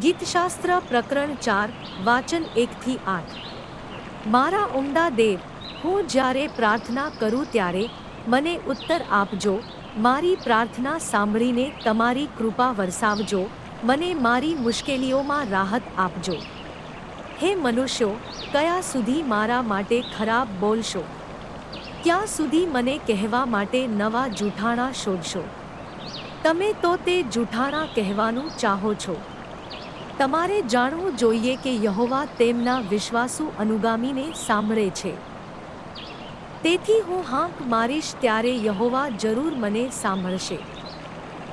ગીતશાસ્ત્ર પ્રકરણ ચાર, વાચન એકથી આઠ. મારા ઉમદા દેવ, હું જ્યારે પ્રાર્થના કરું ત્યારે મને ઉત્તર આપજો, મારી પ્રાર્થના સાંભળીને તમારી કૃપા વરસાવજો, મને મારી મુશ્કેલીઓમાં રાહત આપજો. હે મનુષ્યો, કયા સુધી મારા માટે ખરાબ બોલશો? ક્યાં સુધી મને કહેવા માટે નવા જૂઠાણા શોધશો? તમે તો તે જૂઠાણા કહેવાનું ચાહો છો. તમારે જાણવું જોઈએ કે યહોવા તેમના વિશ્વાસુ અનુગામીને સાંભળે છે. તેથી હું હાંક મારીશ ત્યારે યહોવા જરૂર મને સાંભળશે.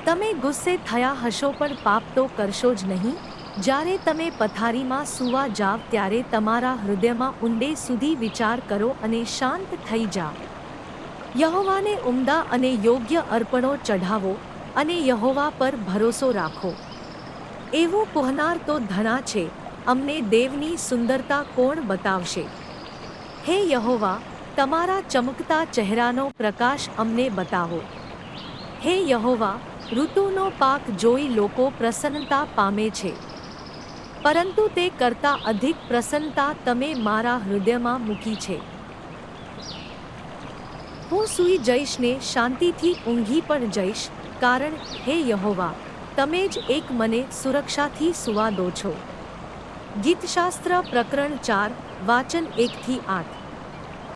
તમે ગુસ્સે થયા હશો પણ પાપ તો કરશો જ નહીં. જ્યારે તમે પથારીમાં સૂવા જાવ ત્યારે તમારા હૃદયમાં ઊંડે સુધી વિચાર કરો અને શાંત થઈ જાઓ. યહોવાને ઉમદા અને યોગ્ય અર્પણો ચઢાવો અને યહોવા પર ભરોસો રાખો. એવું કહેનાર તો ધણા છે, અમને દેવની સુંદરતા કોણ બતાવશે? હે યહોવા, તમારા ચમકતા ચહેરાનો પ્રકાશ અમને બતાવો. હે યહોવા, ઋતુનો પાક જોઈ લોકો પ્રસન્નતા પામે છે. પરંતુ તે કરતાં અધિક પ્રસન્નતા તમે મારા હૃદયમાં મૂકી છે. હું સૂઈ જઈશ ને શાંતિથી ઊંઘી પણ જઈશ, કારણ હે યહોવા તમે જ એક મને સુરક્ષાથી સુવા દો છો. ગીતશાસ્ત્ર પ્રકરણ ચાર વાચન એકથી આઠ.